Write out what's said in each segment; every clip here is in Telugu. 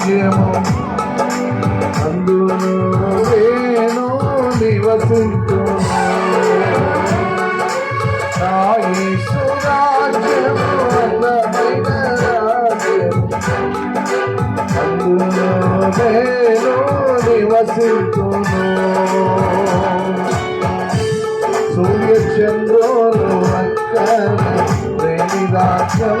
భాగ్యము. అందును నేను నివసించును. నేను నివసించును. సూర్యచంద్రులు అక్కడ ప్రేమి రాజ్యం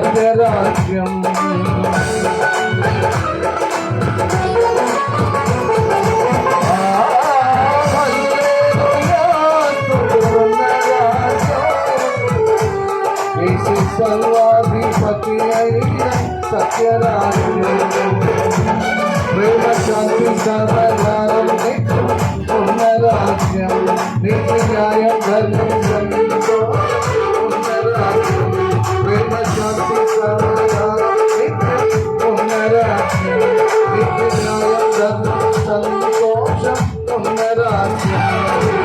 రాజ్యం సర్వాధిపతి అయిన సత్యరాజు ప్రేమ శాంతి సర్వదారం ఉన్న రాజ్యం ధర్మ Yeah.